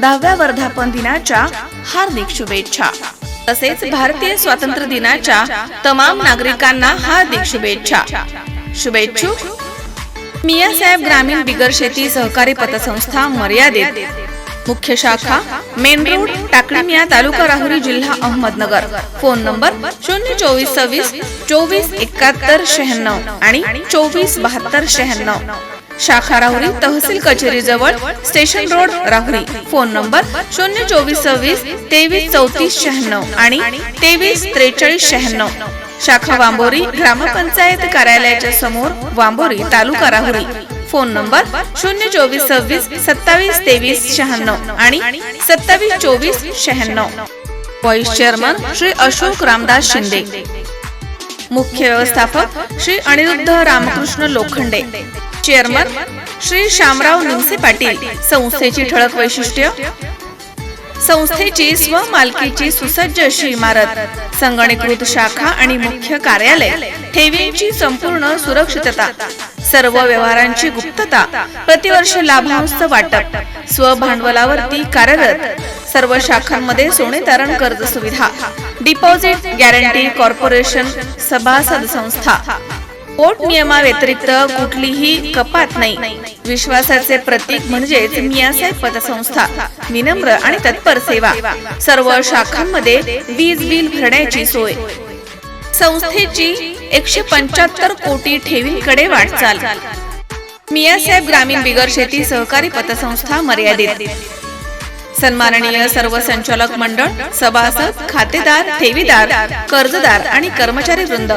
दहाव्या वर्धापन दिनाच्या हार्दिक शुभेच्छा. तसेच भारतीय स्वातंत्र्य दिनाच्या तमाम नागरिकांना हार्दिक शुभेच्छा. शुभेच्छुक मियासाहेब ग्रामीण बिगर शेती सहकारी पतसंस्था मर्यादित. मुख्य शाखा मेन रोड टाकळी मिया तालुका राहुरी जिल्हा अहमदनगर. फोन नंबर शून्य चोवीस सव्वीस चोवीस एकाहत्तर शहाण्णव आणि चोवीस बहात्तर शहाण्णव. शाखा राहुरी तहसील कचेरी जवळ station road Rahuri. Phone number शून्य चोवीस सव्वीस तेवीस चौतीस शहाण्णव आणि तेवीस त्रेचाळीस शहाण्णव. शाखा वांबोरी ग्रामपंचायत कार्यालयाच्या समोर वांबोरी तालुका राहुरी. फोन नंबर शून्य चोवीस सव्वीस सत्तावीस तेवीस शहाण्णव आणि सत्तावीस चोवीस शहाण्णव. Vice chairman Shri Ashok Ramdas Shinde. मुख्य व्यवस्थापक श्री अनिरुद्ध रामकृष्ण लोखंडे. चेअरमन श्री शामराव निमसे पाटील. संस्थेची ठळक वैशिष्ट्य? संस्थेची स्वमालकीची सुसज्ज अशी इमारत. संगणीकृत शाखा आणि मुख्य कार्यालय. ठेवींची संपूर्ण सुरक्षितता. सर्व व्यवहारांची गुप्तता. प्रतिवर्ष लाभांश वाटप. स्वभांडवलावरती कार्यरत. सर्व शाखांमध्ये सोने तारण कर्ज सुविधा. डिपॉझिट गॅरंटी कॉर्पोरेशन सभासद संस्था. पोट नियमाव्यतिरिक्त कुठलीही कपात नाही. विश्वासाचे प्रतीक म्हणजेच मियासाहेब पतसंस्था विनम्र आणि तत्पर सेवा. सर्व शाखांमध्ये वीज बिल भरण्याची सोय. संस्थेची एकशे पंच्याहत्तर कोटी ठेवींकडे वाटचाल. मियासाहेब ग्रामीण बिगर शेती सहकारी पतसंस्था मर्यादित. सन्माननीय सर्व संचालक मंडळ सभासद खातेदार ठेवीदार कर्जदार आणि कर्मचारी वृंद.